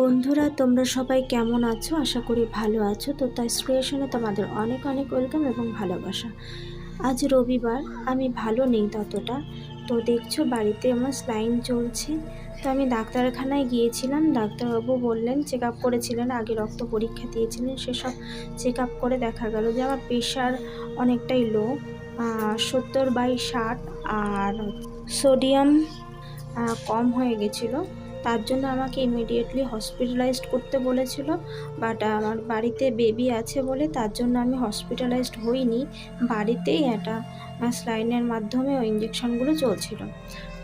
বন্ধুরা, তোমরা সবাই কেমন আছো? আশা করি ভালো আছো। তো তাই ক্রিয়েশনে তোমাদের অনেক অনেক ওয়েলকাম এবং ভালোবাসা। আজ রবিবার, আমি ভালো নেই ততটা। তো দেখছ, বাড়িতে আমার স্লাইন চলছে। তো আমি ডাক্তারখানায় গিয়েছিলাম। ডাক্তারবাবু বললেন চেক আপ করেছিলেন, আগে রক্ত পরীক্ষা দিয়েছিলেন, সেসব চেক আপ করে দেখা গেল যে আমার প্রেশার অনেকটাই লো। সত্তর বাই ষাট, আর সোডিয়াম কম হয়ে গেছিল। তার জন্য আমাকে ইমিডিয়েটলি হসপিটালাইজড করতে বলেছিল বাট আমার বাড়িতে বেবি আছে বলে তার জন্য আমি হসপিটালাইজড হইনি। বাড়িতেই এটা স্লাইনের মাধ্যমে ওই ইঞ্জেকশনগুলো চলছিল।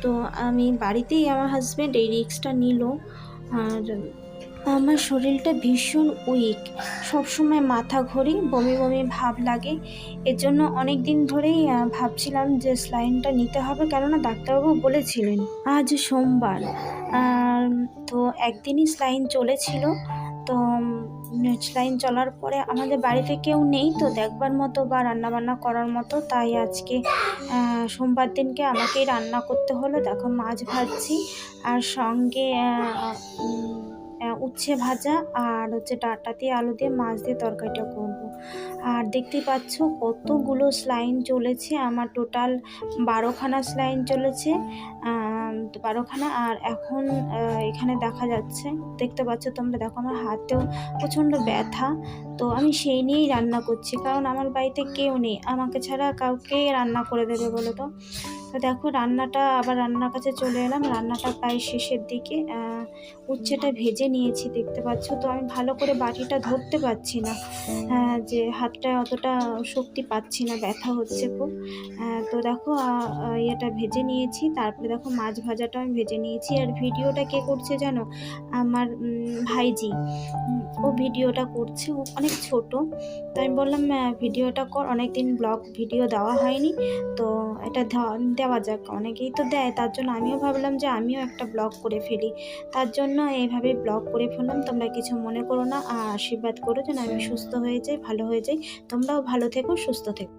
তো আমি বাড়িতেই আমার হাজব্যান্ড এই রিক্সটা নিল। আর আমার শরীরটা ভীষণ উইক সবসময় মাথা ঘোরি, বমি বমি ভাব লাগে। এর জন্য অনেক দিন ধরেই ভাবছিলাম যে স্লাইনটা নিতে হবে, কেননা ডাক্তারবাবু বলেছিলেন, আজ সোমবার। তো একদিনই স্লাইন চলেছিল। তো স্লাইন চলার পরে আমাদের বাড়িতে কেউ নেই, তো দেখবার মতো বা রান্নাবান্না করার মতো। তাই আজকে সোমবার দিনকে আমাকেই রান্না করতে হলো। দেখো মাছ ভাজছি, আর সঙ্গে উচ্ছে ভাজা আর হচ্ছে ডাটা দিয়ে আলু দিয়ে মাছ দিয়ে তরকারিটা করব। আর দেখতে পাচ্ছ কতগুলো স্লাইন চলেছে, আমার টোটাল বারোখানা স্লাইন চলেছে বারোখানা। আর এখন এখানে দেখা যাচ্ছে, দেখতে পাচ্ছ তোমরা, দেখো আমার হাতেও প্রচণ্ড ব্যথা। তো আমি সেই নিয়েই রান্না করছি, কারণ আমার বাড়িতে কেউ নেই, আমাকে ছাড়া কাউকে রান্না করে দেবে বলো তো? তো দেখো রান্নাটা, আবার রান্নার কাছে চলে এলাম। রান্নাটা প্রায় শেষের দিকে। উচ্ছেটা ভেজে নিয়েছি, দেখতে পাচ্ছ? তো আমি ভালো করে বাটিটা ধরতে পারছি না। যে হাতটা অতটা শক্তি পাচ্ছি না, ব্যথা হচ্ছে খুব। তো দেখো ইয়েটা ভেজে নিয়েছি। তারপরে দেখো, মাছ ভাজাটা আমি ভেজে নিয়েছি। আর ভিডিওটা কে করছে জানো? আমার ভাইজি। ও ভিডিওটা করছে, ও অনেক ছোট। তো আমি বললাম ভিডিওটা কর অনেক দিন ব্লগ, ভিডিও দেওয়া হয়নি। তো এটা দেওয়া যাক অনেকেই তো দেয় তার জন্য আমিও ভাবলাম যে আমিও একটা ব্লগ করে ফেলি। তার জন্য এইভাবে ব্লগ করে ফেললাম তোমরা কিছু মনে করো না আর আশীর্বাদ করো যেন আমি সুস্থ হয়ে যাই ভালো হয়ে যাই। তোমরাও ভালো থেকো সুস্থ থেকো।